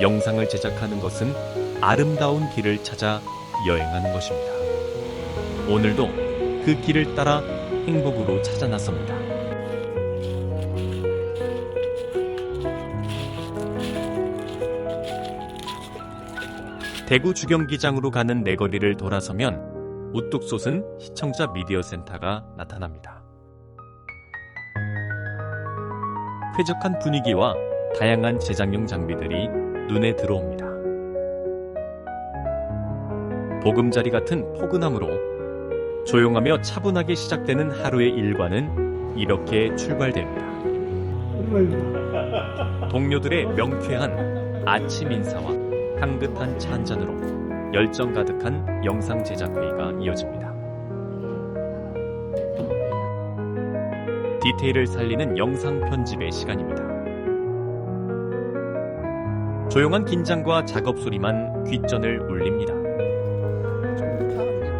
영상을 제작하는 것은 아름다운 길을 찾아 여행하는 것입니다. 오늘도 그 길을 따라 행복으로 찾아 나섭니다. 대구 주경기장으로 가는 내거리를 돌아서면 우뚝 솟은 시청자 미디어 센터가 나타납니다. 쾌적한 분위기와 다양한 제작용 장비들이 눈에 들어옵니다. 보금자리 같은 포근함으로 조용하며 차분하게 시작되는 하루의 일과는 이렇게 출발됩니다. 동료들의 명쾌한 아침 인사와 향긋한 차 한 잔으로 열정 가득한 영상 제작 회의가 이어집니다. 디테일을 살리는 영상 편집의 시간입니다. 조용한 긴장과 작업 소리만 귓전을 울립니다.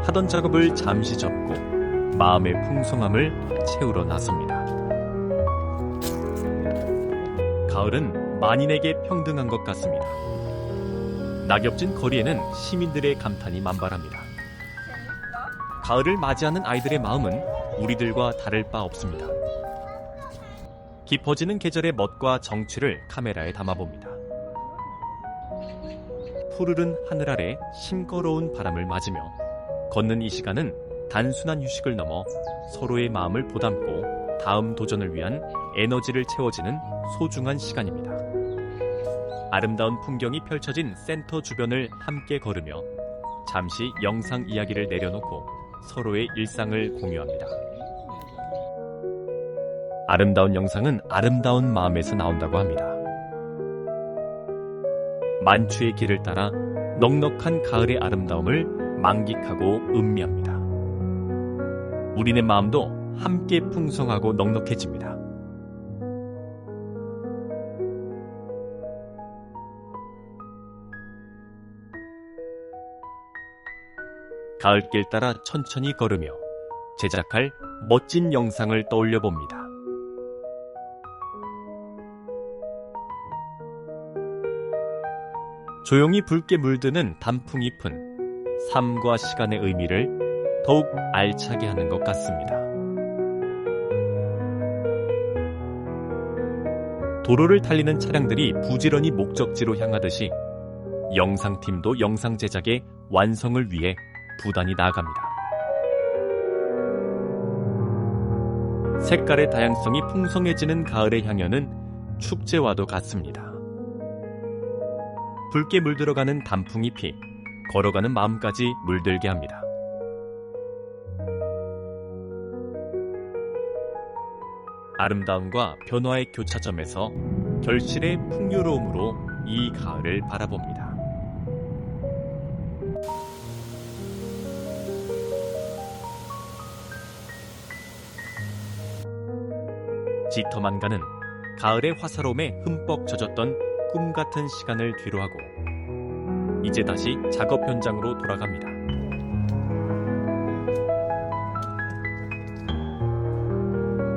하던 작업을 잠시 접고 마음의 풍성함을 채우러 나섭니다. 가을은 만인에게 평등한 것 같습니다. 낙엽진 거리에는 시민들의 감탄이 만발합니다. 가을을 맞이하는 아이들의 마음은 우리들과 다를 바 없습니다. 깊어지는 계절의 멋과 정취를 카메라에 담아봅니다. 푸르른 하늘 아래 싱거로운 바람을 맞으며 걷는 이 시간은 단순한 휴식을 넘어 서로의 마음을 보담고 다음 도전을 위한 에너지를 채워지는 소중한 시간입니다. 아름다운 풍경이 펼쳐진 센터 주변을 함께 걸으며 잠시 영상 이야기를 내려놓고 서로의 일상을 공유합니다. 아름다운 영상은 아름다운 마음에서 나온다고 합니다. 만추의 길을 따라 넉넉한 가을의 아름다움을 만끽하고 음미합니다. 우리네 마음도 함께 풍성하고 넉넉해집니다. 가을길 따라 천천히 걸으며 제작할 멋진 영상을 떠올려 봅니다. 조용히 붉게 물드는 단풍잎은 삶과 시간의 의미를 더욱 알차게 하는 것 같습니다. 도로를 달리는 차량들이 부지런히 목적지로 향하듯이 영상팀도 영상 제작의 완성을 위해 부단히 나아갑니다. 색깔의 다양성이 풍성해지는 가을의 향연은 축제와도 같습니다. 붉게 물들어가는 단풍잎이 걸어가는 마음까지 물들게 합니다. 아름다움과 변화의 교차점에서 결실의 풍요로움으로 이 가을을 바라봅니다. 짙어만 가는 가을의 화사로움에 흠뻑 젖었던 꿈 같은 시간을 뒤로하고 이제 다시 작업 현장으로 돌아갑니다.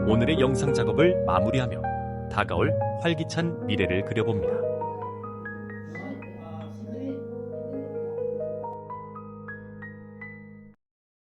오늘의 영상 작업을 마무리하며 다가올 활기찬 미래를 그려봅니다.